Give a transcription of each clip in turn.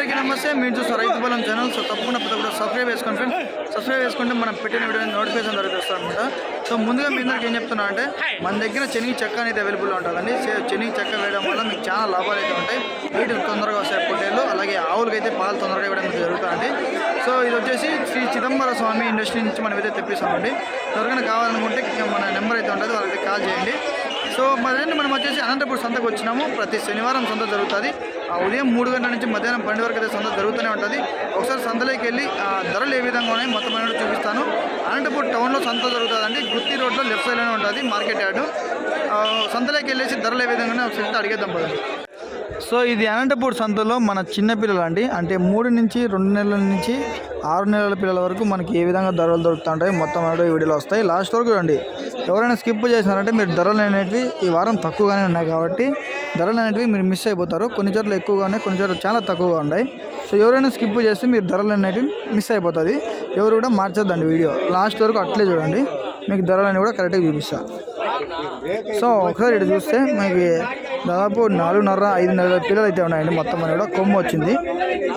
అందరికీ నమస్తే. మీరు చూస్తారు రైతు బలం ఛానల్. సో తప్పకుండా ప్రతి ఒక్కరు సబ్స్క్రైబ్ చేసుకోండి ఫ్రెండ్స్ సబ్స్క్రైబ్ చేసుకుంటే మనం పెట్టిన వీడియో నోటిఫికేషన్ దొరుకుతుంది అనమాట సో ముందుగా మీ అందరికి ఏం చెప్తున్నా అంటే మన దగ్గర శనగ చెక్క అనేది అవైలబుల్ ఉంటుందండి. శనగ చెక్క వేయడం వల్ల మీకు చాలా లాభాలు అయితే ఉంటాయి. వీటికి తొందరగా వస్తాయి పొట్టేళ్ళు. అలాగే ఆవులకి అయితే పాలు తొందరగా ఇవ్వడం అయితే జరుగుతుంది సో ఇది వచ్చేసి శ్రీ చిదంబర స్వామి ఇండస్ట్రీ నుంచి మనం అయితే తెప్పిస్తామండి. ఎవరికైనా కావాలనుకుంటే మన నెంబర్ అయితే ఉంటుంది. వాళ్ళకి కాల్ చేయండి. సో మదండి మనం వచ్చేసి అనంతపూర్ సంతకు వచ్చినాము. ప్రతి శనివారం సంత జరుగుతుంది. ఆ ఉదయం మూడు గంటల నుంచి మధ్యాహ్నం పన్నెండు వరకు అయితే సంత జరుగుతూనే ఉంటుంది. ఒకసారి సంతలోకి వెళ్ళి ధరలు ఏ విధంగా ఉన్నాయి మొత్తం అనేది చూపిస్తాను. అనంతపూర్ టౌన్లో సంత జరుగుతుందండి. గుత్తి రోడ్లో లెఫ్ట్ సైడ్లోనే ఉంటుంది మార్కెట్ యార్డు. సంతలోకి వెళ్ళేసి ధరలు ఏ విధంగా ఉన్నాయో ఒకసారి అడిగేద్దాం పదండి. సో ఇది అనంతపూర్ సంతలో మన చిన్నపిల్లలు అండి అంటే మూడు నుంచి రెండు నెలల నుంచి ఆరు నెలల పిల్లల వరకు మనకి ఏ విధంగా ధరలు దొరుకుతుంటాయి మొత్తం అనేవి వీడియోలో వస్తాయి. లాస్ట్ వరకు చూడండి ఎవరైనా స్కిప్ చేసినారంటే మీరు ధరలు అనేటివి ఈ వారం తక్కువగానే ఉన్నాయి కాబట్టి ధరలు అనేటివి మీరు మిస్ అయిపోతారు. కొన్ని చోట్ల ఎక్కువగా ఉన్నాయి కొన్ని చోట్ల చాలా తక్కువగా ఉన్నాయి. సో ఎవరైనా స్కిప్ చేస్తే మీరు ధరలు అనేటివి మిస్ అయిపోతుంది. ఎవరు కూడా మార్చొద్దండి వీడియో. లాస్ట్ వరకు అట్లే చూడండి. మీకు ధరలన్నీ కూడా కరెక్ట్గా చూపిస్తాను సో ఒకసారి ఇటు చూస్తే మనకి దాదాపు నాలుగున్నర ఐదు నెలల పిల్లలు అయితే ఉన్నాయండి. మొత్తం అని కూడా కొమ్ము వచ్చింది.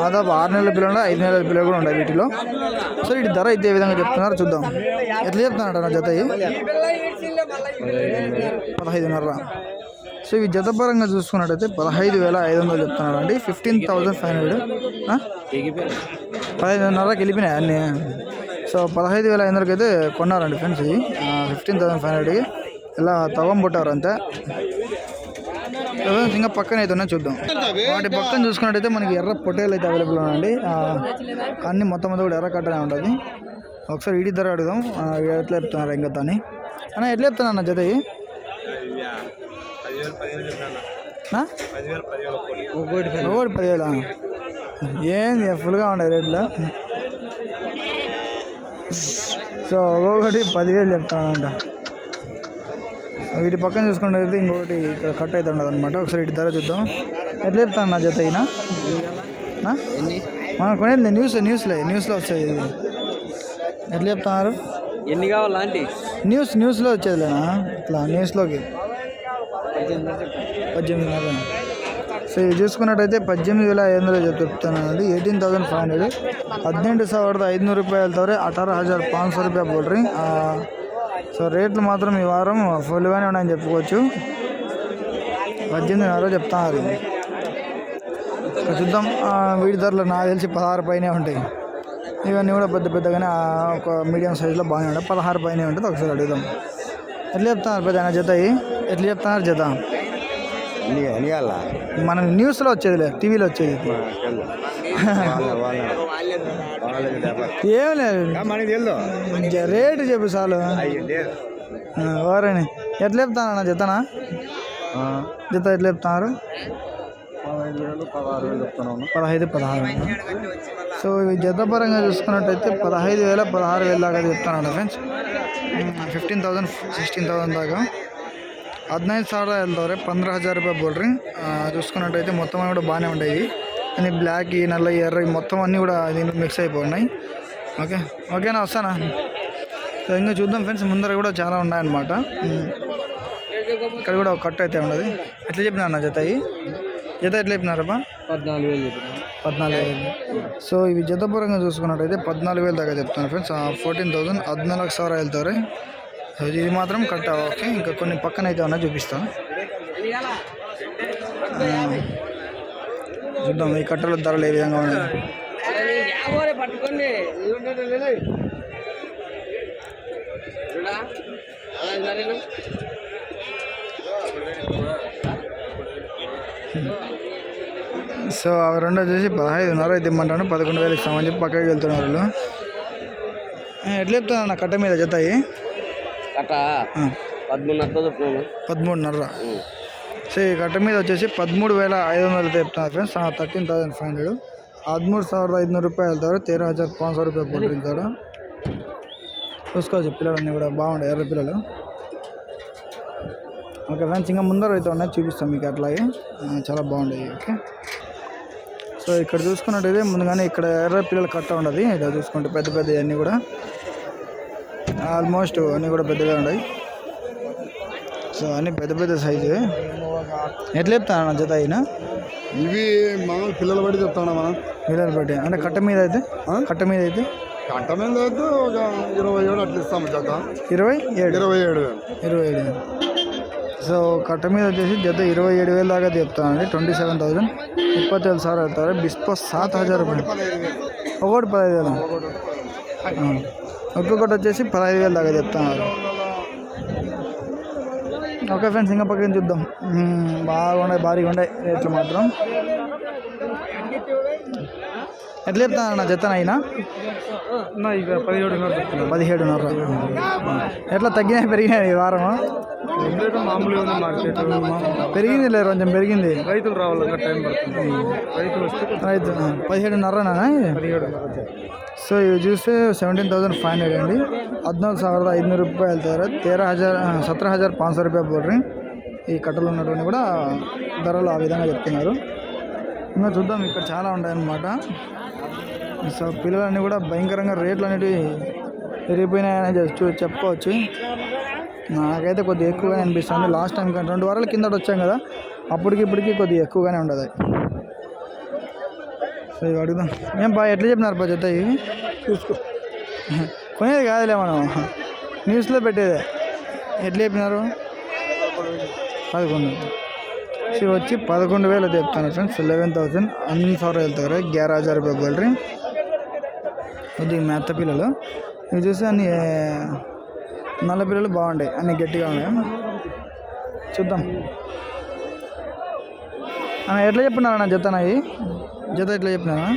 దాదాపు ఆరు నెలల పిల్లలు ఐదు నెలల పిల్లలు కూడా ఉన్నాయి వీటిలో. సో ఇటు ధర అయితే ఏ విధంగా చెప్తున్నారు చూద్దాం. ఎట్లా చెప్తున్నాడు నా జత పదహైదున్నర. సో ఇవి జతపరంగా చూసుకున్నట్టయితే పదహైదు వేల ఐదు వందలు చెప్తున్నారు అండి ఫిఫ్టీన్ థౌజండ్ ఫైవ్ హండ్రెడ్. పదహైదున్నరకి వెళ్ళిపోయినాయి అన్నీ? సో పదహైదు వేల ఐదు కొన్నారండి ఫ్రెండ్స్ ఇది. ఫిఫ్టీన్ థౌసండ్ ఫైవ్ హండ్రెడ్కి ఇలా తవ్వంపుట్టారు అంతే ఇంకా పక్కన అయితే ఉన్నాయి చూద్దాం. వాటి పక్కన చూసుకున్నట్టయితే మనకి ఎర్ర పొట్టేలు అయితే అవైలబుల్ ఉన్నాయండి. అన్నీ అన్ని మొత్తం అంతా కూడా ఎర్ర కట్టనే ఉంటుంది. ఒకసారి ఇడి ధర అడుగుదాం. ఎట్లా చెప్తున్నారు ఇంకా తాని అన్న ఎట్లా చెప్తున్నా అన్న జత ఒకటి పదివేల. ఏంది ఫుల్గా ఉండే రేట్లో? సో ఒక్కొక్కటి పదివేలు చెప్తానంట. వీటి పక్కన చూసుకుంటే ఇంకొకటి ఇక్కడ కట్ అవుతుంది ఉండదు అనమాట ఒకసారి ఇటు ధర చూద్దాం. ఎట్లా చెప్తాను నా జత అయినా? మనం కొనేది న్యూస్ న్యూస్లే న్యూస్లో వచ్చేది. ఇది ఎట్లా చెప్తున్నారు? ఎన్ని కావాలా ఆంటీ? న్యూస్ న్యూస్లో వచ్చేదిలేనా? ఇట్లా న్యూస్లోకి. పద్దెనిమిది నెలలు సో ఇది చూసుకున్నట్టయితే పద్దెనిమిది వేల ఐదు వందలు చెప్తున్నానండి ఎయిటీన్ థౌసండ్ ఫైవ్ హండ్రెడ్ ಹದಿನೆಂಟು ಸಾವಿರದ ಐದುನೂರು ರೂಪಾಯಿ ಹೇಳ್ತವ್ರೆ ಅಠಾರ ಹಜಾರ್ పాంచ్ సో రూపాయ ಬೋಲ್ರಿ సో రేట్లు మాత్రం ఈ వారం ఫుల్గానే ఉన్నాయని చెప్పుకోవచ్చు పద్దెనిమిదిన్నర చెప్తున్నారు ఇక్కడ చూద్దాం ఆ, వీటి ధరలు నాకు తెలిసి పదహారు పైనే ఉంటాయి ఇవన్నీ కూడా పెద్ద పెద్దగానే ఆ, ఒక మీడియం సైజులో బాగానే ఉంటాయి పదహారు పైనే ఉంటుంది ఒకసారి అడుగుదాం ఎట్లా చెప్తున్నారు పెద్ద జత ఇవి? ఎట్లా చెప్తున్నారు జత మనం న్యూస్లో వచ్చేదిలే టీవీలో వచ్చేది ఏం లేదు. రేటు చెప్పు చాలు. ఎవరని ఎట్లా చెప్తానన్నా జతనా? జత ఎట్లా చెప్తున్నారు పదహైదు పదహారు సో ఇవి జతపరంగా చూసుకున్నట్టయితే పదహైదు వేల పదహారు వేల దాకా చెప్తాను friends. Fifteen thousand sixteen thousand దాకా. ಹದಿನೈದು ಸಾವಿರ వెళ్తారు పంద్ర హజార్ రూపాయలు బోల్డ్రి చూసుకున్నట్టయితే మొత్తం అన్నీ కూడా బాగానే ఉంటాయి కానీ బ్లాక్ ఈ నల్ల ఈ ఎర్ర ఈ మొత్తం అన్నీ కూడా దీంట్లో మిక్స్ అయిపోయినాయి ఓకే ఓకేనా వస్తానా సో ఇంకా చూద్దాం ఫ్రెండ్స్ ముందర కూడా చాలా ఉన్నాయన్నమాట ఉమ్. ఇక్కడ కూడా ఒక కట్ అయితే ఉన్నది ఎట్లా చెప్పినా అన్న జత ఇవి? జత ఎట్లా చెప్పినారబ్బా పద్నాలుగు వేలు చెప్పిన పద్నాలుగు వేలు సో ఇవి జతపరంగా చూసుకున్నట్టయితే పద్నాలుగు వేలు దాకా చెప్తాను ఫ్రెండ్స్ ఫోర్టీన్ థౌసండ్ హద్నాలుగు ಸಾವಿರ వెళ్తారు సో ఇది మాత్రం కరెక్ట్ ఓకే. ఇంకా కొన్ని పక్కన అయితే ఉన్నా చూపిస్తాను. చూద్దాం ఈ కట్టల ధరలు ఏ విధంగా ఉన్నాయి. సో అవి రెండు వచ్చేసి పదహైదున్నర అయితే ఇమ్మంటాను. పదకొండు వేలు ఇస్తామని చెప్పి పక్కకి వెళ్తున్నారు వాళ్ళు. ఎట్లా చెప్తాను అన్న కట్ట మీద జతాయి కట్ట పదమూడున్నరతో చెప్తున్నాను పదమూడున్నర సో ఈ కట్ట మీద వచ్చేసి పదమూడు వేల ఐదు వందలు చెప్తున్నారు friends thirteen thousand five hundred ಹದಿಮೂರು ಸಾವಿರದ ಐದುನೂರು ರೂಪಾಯಿ ಹೇಳ್ತಾರೆ ತೇರ ಹಜಾರ್ ಪಾಂಚ್ ಸಾವಿರ రూపాయలు కొట్టించారు చూసుకోవచ్చు పిల్లలన్నీ కూడా బాగుంటాయి ఎర్ర పిల్లలు ఓకే ఫ్రెండ్స్ ఇంకా ముందర అయితే ఉన్నాయి చూపిస్తాం మీకు అట్లాగే ఆ, చాలా బాగుంటాయి ఓకే సో ఇక్కడ చూసుకున్నట్టయితే ముందుగానే ఇక్కడ ఎర్ర పిల్లలు కట్ట ఉండదు ఇక్కడ చూసుకుంటే పెద్ద పెద్ద అన్నీ కూడా ఆల్మోస్ట్ అన్నీ కూడా పెద్దగా ఉన్నాయి. సో అన్ని పెద్ద పెద్ద సైజు. ఎట్లా చెప్తాను అన్న జత అయినా? ఇవి మామూలు పిల్లలు బట్టి చెప్తాను మనం. వీలర్ బట్టి అంటే కట్ట మీద అయితే? కట్ట మీద అయితే? గంట మీద అయితే ఒక ఇరవై ఏడు అట్లా ఇస్తాము జత. ఇరవై ఏడు? ఇరవై ఏడు వేలు. ఇరవై ఏడు సో కట్ట మీద వచ్చేసి జత ఇరవై ఏడు వేలు దాకా చెప్తానండి ట్వంటీ సెవెన్ థౌసండ్. ఇప్పత్తి వేలు సార్ వెళ్తారు బిస్పో సాత్ హజార్ రూపాయలు. ఒకటి పదహైదు వేలు. ఒక్కొక్కటి వచ్చేసి పదహైదు వేలు దాకా చెప్తున్నారు. ఓకే ఫ్రెండ్స్ ఇంకా పక్కన చూద్దాం. బాగున్నాయి భారీగా ఉన్నాయి రేట్లు మాత్రం. ఎట్లా చెప్తాను అన్న? జతన అయినా పదిహేడున్నర పదిహేడున్నర. ఎట్లా తగ్గినాయి పెరిగినాయి ఈ వారం పెరిగింది లేదు కొంచెం పెరిగింది. రైతులు పడుతుంది. రైతులు రైతు పదిహేడున్నరనా? పదిహేడున్నర సో ఇవి చూస్తే సెవెంటీన్ థౌసండ్ ఫైవ్ హండ్రెడ్ అండి ಹದಿನಾಲ್ಕು ಸಾವಿರದ ಐದುನೂರು ರೂಪಾಯಿ ಹೇಳ್ತಾರೆ ತೇರ హజార్ సత్ర హజార్ పాంచ్ సో రూపాయలు పోడ్రి ఈ కట్టలు ఉన్నటువంటి కూడా ధరలు ఆ విధంగా చెప్తున్నారు ఇంకా చూద్దాం ఇక్కడ చాలా ఉంటాయన్నమాట సో పిల్లలన్నీ కూడా భయంకరంగా రేట్లు అనేటివి పెరిగిపోయినాయని చెప్- చూ- చెప్పుకోవచ్చు నాకైతే కొద్దిగా ఎక్కువగానే అనిపిస్తుంది లాస్ట్ టైం కంటే రెండు వారాల కిందట వచ్చాం కదా అప్పటికి ఇప్పటికి కొద్దిగా ఎక్కువగానే ఉండదు సో ఇవి అడుగుదాం. ఏం బా ఎట్లా చెప్పినారు బా జత ఇవి? చూసుకో. కొనేది కాదులే మనం. న్యూస్లో పెట్టేదే. ఎట్లా చెప్పినారు? పదకొండు. సో వచ్చి పదకొండు వేలు చెప్తాను ఫ్రెండ్స్. లెవెన్ థౌసండ్ అన్ని సార్ వెళ్తారు గ్యారా హజార్ రూపాయలు బోల్రీ ఇది మెత్త పిల్లలు. ఇవి చూస్తే అన్ని నల్ల పిల్లలు బాగుంటాయి. అన్ని గట్టిగా ఉన్నాయి. చూద్దాం. ఎట్లా చెప్పినారా అన్న జత నాయి? జత ఎట్లా చెప్పినారా?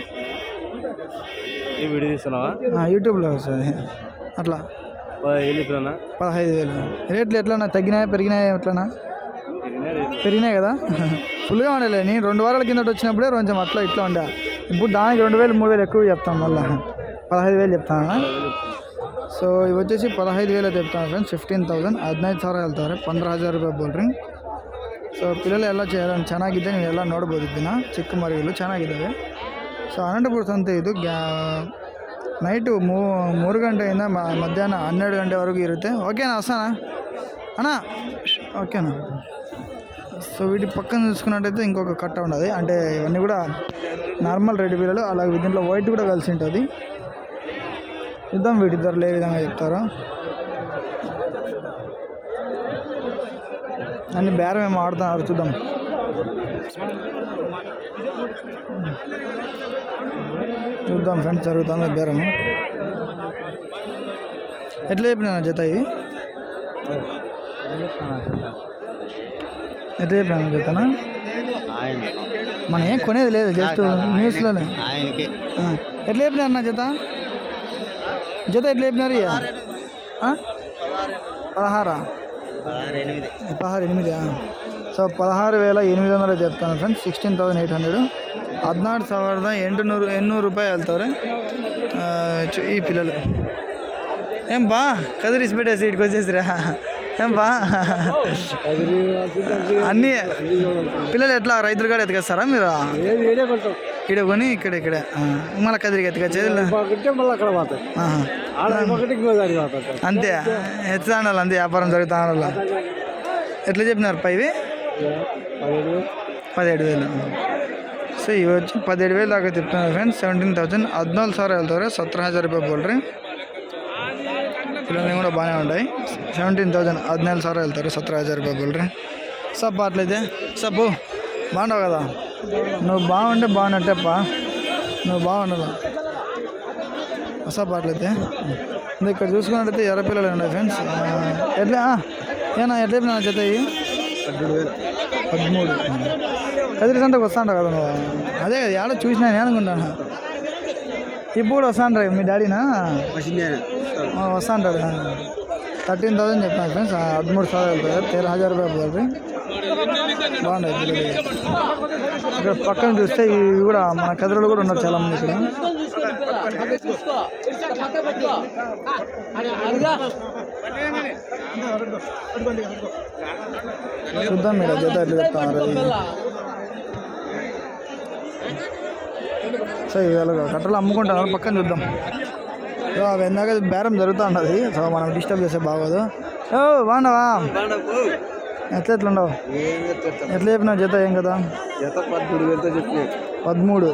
యూట్యూబ్లో వస్తుంది. అట్లా. పదహైదు వేలు. రేట్లు ఎట్లన్నా? తగ్గినాయా? పెరిగినాయా? ఎట్లన్నా? పెరిగినాయి కదా. ఫుల్గా ఉండలే. నేను రెండు వారాల కిందట వచ్చినప్పుడే కొంచెం అట్లా ఇట్లా ఉండే. ఇప్పుడు దానికి రెండు వేలు మూడు వేలు ఎక్కువ చెప్తాను మళ్ళా. పదహైదు వేలు చెప్తాను? సో ఇవి వచ్చేసి పదహైదు వేలు చెప్తాను ఫ్రెండ్స్. Fifteen thousand. హదినైదు సార్ వెళ్తారు పంద్రహ హజార్ రూపాయలు బోల్ రింగ్. ಸೊ ಪಿಲ್ಲೆಲ್ಲ ಎಲ್ಲ ಚೆನ್ನಾಗಿ ಚೆನ್ನಾಗಿದೆ ನೀವೆಲ್ಲ ನೋಡ್ಬೋದು ಇದನ್ನು ಚಿಕ್ಕ ಮರಿಗಳು ಚೆನ್ನಾಗಿದ್ದಾವೆ ಸೊ ಅನಂತಪುರ ಸಂತೆ ಇದು ಗ್ಯಾ ನೈಟು ಮೂರು ಗಂಟೆಯಿಂದ ಮಧ್ಯಾಹ್ನ ಹನ್ನೆರಡು ಗಂಟೆವರೆಗೂ ಇರುತ್ತೆ ಓಕೆನಾ ಹಸನ అన్నా ఓకేనా సో వీటి పక్కన చూసుకున్నట్టయితే ఇంకొక కట్ట ఉండదు అంటే ఇవన్నీ కూడా నార్మల్ రెడ్ బిల్లలు అలాగే దీంట్లో వైట్ కూడా కలిసి ఉంటుంది చూద్దాం వీటి ధరలు ఏ విధంగా చెప్తారో అన్ని బేరం ఏమో ఆడుతున్నారు చూద్దాం. చూద్దాం ఫ్రెండ్స్ జరుగుతుంది బేరం ఎట్లా చెప్పినా జత ఇది? ఎట్లా చెప్పినా జతనా? మనం ఏం కొనేది లేదు జస్ట్ న్యూస్లోనే. ఎట్లా చెప్పినారు నా జత? జత ఎట్లా చెప్పినారు ఇయ్య? పదహారా? పదహారు ఎనిమిది సో పదహారు వేల ఎనిమిది వందలు చెప్తాను friends sixteen thousand eight hundred ಹದಿನಾರು ಸಾವಿರದ ಎಂಟುನೂರು ಎನ್ನೂರು ರೂಪಾಯಿ ಹೇಳ್ತವ್ರೆ ಆ, ಚು- ಈ పిల్లలు ఏం బా కదిరిసిపెట్టేసి ఇటుకు వచ్చేసిరా ఏం బా అన్నీ పిల్లలు ఎట్లా రైతులు కూడా ఎత్తుకొస్తారా మీరు ఇక్కడ కొని ఇక్కడ ఇక్కడ ఆ, మళ్ళీ కదిరికి ఎత్తుకొచ్చేది లే. మళ్ళీ అక్కడ అంతే. ఎట్లా ఉండాలి అంతే వ్యాపారం జరుగుతా ఉండాలి ఎట్లా చెప్పినారు పైవి పదిహేడు వేలు. సో ఇవి వచ్చి పదిహేడు వేలు దాకా చెప్తున్నారు ఫ్రెండ్స్. సెవెంటీన్ థౌసండ్ హద్నాలుగు సార్ వెళ్తారు సత్ర హజార్ రూపాయలు పోల్ట్రీ పిల్లలు కూడా బాగానే ఉంటాయి. సెవెంటీన్ థౌసండ్ హద్నాలుగు సార్ వెళ్తారు సత్ర హజార్ రూపాయలు పోల్ట్రీ సబ్బు అట్లయితే సబ్బు బాగుండవు కదా? నువ్వు బాగుంటే బాగున్నట్టేప్ప. నువ్వు బాగుండదు వసాపాట్లు అయితే ఇక్కడ చూసుకున్నట్టయితే ఎర్ర పిల్లలు ఉన్నాయి ఫ్రెండ్స్ ఎట్లా ఏనా ఎట్ల చెప్పినా చేత పదమూడు కదిరి సంటకు వస్తాంట కదా నువ్వు అదే కదా ఆడ చూసినా నేను అనుకుంటాను ఇప్పుడు వస్తాంటారు మీ డాడీనా వస్తా అంటారు థర్టీన్ థౌసండ్ చెప్పాను ఫ్రెండ్స్ హద్మూడు సార్ తేరు హజార్ రూపాయలు బాగుండదు ఇక్కడ పక్కన చూస్తే ఇవి కూడా మన కదిరలు కూడా ఉన్నారు చాలామంది ఇక్కడ చూద్దాం మీరు జత ఎట్లా చెప్తున్నారు అది. సో ఇవాళ కట్టలు అమ్ముకుంటున్నారు పక్కన చూద్దాం. సో అవి ఎందాక బేరం జరుగుతూ ఉన్నది సో మనం డిస్టర్బ్ చేస్తే బాగోదు. ఓ బాగున్నావా? ఎట్లా ఎట్లా ఉండవు చెప్తారు ఎట్లా చెప్పినావు జత ఏం కదా జత చెప్పిన పదమూడు.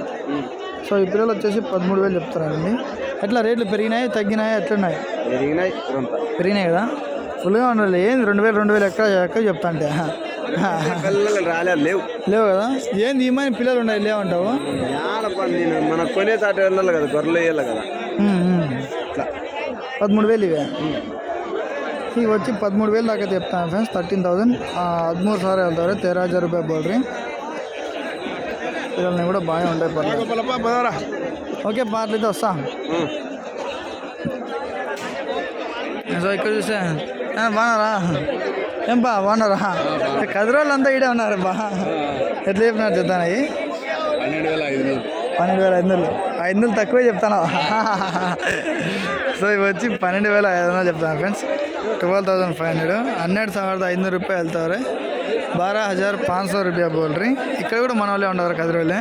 సో ఈ పిల్లలు వచ్చేసి పదమూడు వేలు చెప్తారండి ఎట్లా రేట్లు పెరిగినాయి తగ్గినాయి ఎట్లున్నాయి? పెరిగినాయి పెరిగినాయి కదా? ఫుల్గా ఉండాలి. ఏంది రెండు వేలు రెండు వేలు ఎక్కడ ఎక్కడ చెప్తా అంటే పిల్లలు రాలేదు లేవు. లేవు కదా? ఏంది ఏమైనా పిల్లలు ఉన్నాయి లేవంటావు? మన కొనే తాట వెళ్ళాలి కదా గొర్రెలు వేయాలి కదా. పదమూడు వేలు ఇవే? ఇవి వచ్చి పదమూడు వేలు దాకా చెప్తాను ఫ్రెండ్స్. థర్టీన్ థౌసండ్ హದಿమూరు సార్ వెళ్తారు. తేరా హజార్ రూపాయలు బోల్రీ పిల్లల్ని కూడా బాగా ఉంటాయి పర్లేదు ఓకే పాటలు వస్తా సో ఇక్కడ చూసే ఆ, బాగున్నారా ఏం బా బాగున్నారా కదిరోళ్ళు అంతా ఈడే ఉన్నారు బా ఎట్లా చెప్పినారు చెప్తాను పన్నెండు వేల ఐదు వేలు పన్నెండు వేల ఐదు వందలు ఐదు వందలు తక్కువే చెప్తాను సో ఇవి వచ్చి పన్నెండు వేల ఐదు వందలు చెప్తాను friends twelve thousand five hundred hundred ಸಾವಿರದ ఐదు రూపాయలు వెళ్తారు బారా హజార్ పాంచ్ సో రూపాయ బోల్రీ ఇక్కడ కూడా మన వాళ్ళే ఉండరు కదిరోళ్ళే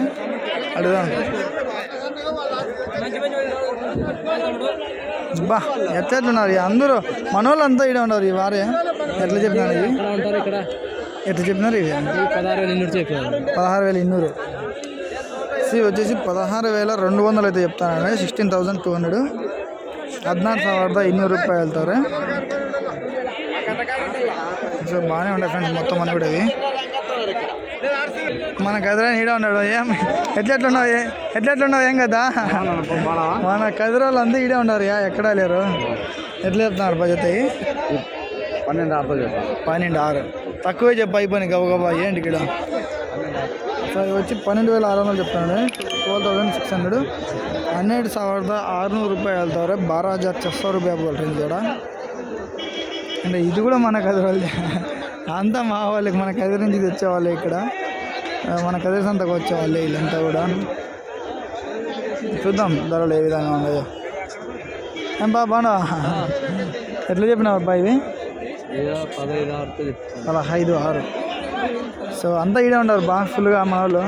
అడుగుదాం బా ఎట్లా ఎట్లున్నారు అందరూ మన వాళ్ళు అంతా ఇక్కడ ఉన్నారు ఈ వారే ఎట్లా చెప్పినారు ఇవి ఉంటారు ఇక్కడ ఎట్లా చెప్పినారు ఇవి పదహారు వేలు ఇన్నూరు చెప్పారు పదహారు వేల ఇన్నూరు సి వచ్చేసి పదహారు వేల రెండు వందలు అయితే చెప్తానండి సిక్స్టీన్ థౌసండ్ టూ హండ్రెడ్ ಹದಿನಾರು ಸಾವಿರದ ಇನ್ನೂರು ರೂಪಾಯಿ ಹೇಳ್ತಾರೆ సో బాగానే ఉండే ఫ్రెండ్స్ మొత్తం అని కూడా ఇవి మన కదిరా నీడ ఉన్నాడు ఏం ఎట్లా ఎట్లున్నావు ఏ- ఎట్లా ఎట్లున్నావు ఏం కదా మన కదిరోళ్ళు అంతా ఈడే ఉన్నారు యా ఎక్కడా లేరు ఎట్లా చెప్తున్నారు బడ్జెట్ అయ్యి పన్నెండు ఆరుతో చెప్పారు పన్నెండు ఆరు తక్కువే చెప్పు అయిపోయింది గబ గబా ఏంటి ఇక్కడ సో ఇవి వచ్చి పన్నెండు వేల ఆరు వందలు చెప్తాను ಟ್ವೆಲ್ ತೌಸಂಡ್ ಸಿಕ್ಸ್ ಹಂಡ್ರೆಡು ಹನ್ನೆರಡು ಸಾವಿರದ ಆರುನೂರು ರೂಪಾಯಿ ಹೇಳ್ತಾವ್ರೆ ಬಾರ ಹಜಾರ್ ಛ ಸಾವಿರ రూపాయి బోల్రీ కూడా అంటే ఇది కూడా మన కదిరి వాళ్ళే అంతా మా వాళ్ళకి మన కదిరి నుంచి తెచ్చేవాళ్ళే ఇక్కడ ఆ, మన కదిరి సంతకు వచ్చేవాళ్ళే వీళ్ళంతా కూడా చూద్దాం ధరలు ఏ విధంగా ఉన్నాయో ఏం బా బాగా ఎట్లా చెప్పినావు అబ్బా ఇవి పదహైదు ఆరుతో చెప్తాను పదహైదు ఆరు సో అంతా ఈడే ఉన్నారు బాగా ఫుల్గా మన వాళ్ళు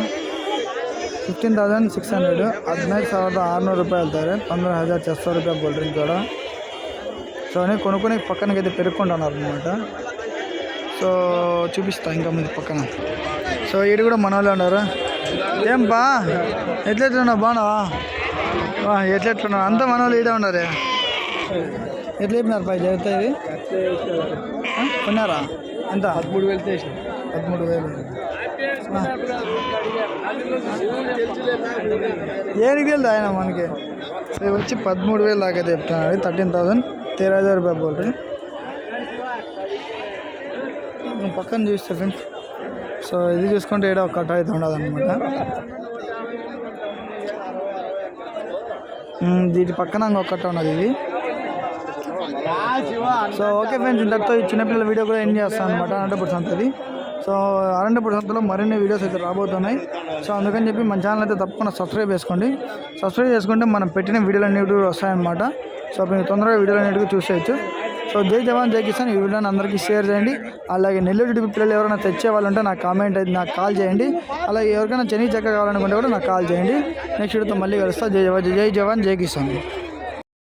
ಫಿಫ್ಟೀನ್ ತೌಸಂಡ್ ಸಿಕ್ಸ್ ಹಂಡ್ರೆಡ್ ಹದಿನೈದು ಸಾವಿರದ ಆರುನೂರು ರೂಪಾಯಿ ಹೇಳ್ತಾರೆ పంతొమ్మిది హజార్ చేస్తా రూపాయలు కూల్ డ్రింక్ కూడా సో అని కొనుక్కొని పక్కనకి అయితే పెరుక్కుంటున్నారు అనమాట సో చూపిస్తా ఇంకా ముందు పక్కన. సో ఈడు కూడా మన వాళ్ళు ఉన్నారు ఏం బా ఎట్లెట్లున్నావు? బాగున్నావా? ఎట్లెట్లున్నావు? ఎట్లా అంతా మన వాళ్ళు ఈడే ఉన్నారే? ఎట్లా చెప్పినారు పై జాగ్రత్త ఇది? కొన్నారా? ఎంత? పదమూడు వేలు. చేసి పదమూడు వేలు ఏడు వేలు ఆయన మనకి? వచ్చి పదమూడు వేలు దాకా చెప్తున్నాడు థర్టీన్ థౌసండ్. తేరా హజార్ రూపాయ బోల్రీ పక్కన చూస్తే ఫ్రెండ్స్. సో ఇది చూసుకుంటే ఏడా కట్ అయితే ఉండదు అనమాట దీని పక్కన ఇంకొకటి కట్ట ఉన్నది ఇది. సో ఓకే ఫ్రెండ్స్ ఇంతటితో ఈ చిన్నపిల్లల వీడియో కూడా ఎండ్ చేస్తాను అనమాట అనంతపురం సంతది సో అనంతపురం సంతలో మరిన్ని వీడియోస్ అయితే రాబోతున్నాయి. సో అందుకని చెప్పి మన ఛానల్ అయితే తప్పకుండా సబ్స్క్రైబ్ చేసుకోండి. సబ్స్క్రైబ్ చేసుకుంటే మనం పెట్టిన వీడియోలు అన్నిటి వస్తాయన్నమాట. సో మీరు తొందరగా వీడియోలు అన్నిటికీ చూసేయచ్చు. సో జై జవాన్ జై కిసాన్. ఈ వీడియోని అందరికీ షేర్ చేయండి. అలాగే నెల్లూరు టీవీ పిల్లలు ఎవరైనా తెచ్చే వాళ్ళు ఉంటే నాకు కామెంట్ అయితే నాకు కాల్ చేయండి. అలాగే ఎవరికైనా చెన్నీ చెక్క కావాలనుకుంటే కూడా నాకు కాల్ చేయండి. నెక్స్ట్ వీడియోతో మళ్ళీ కలుస్తా. జై జవాన్ జై జవాన్ జై కిసాన్.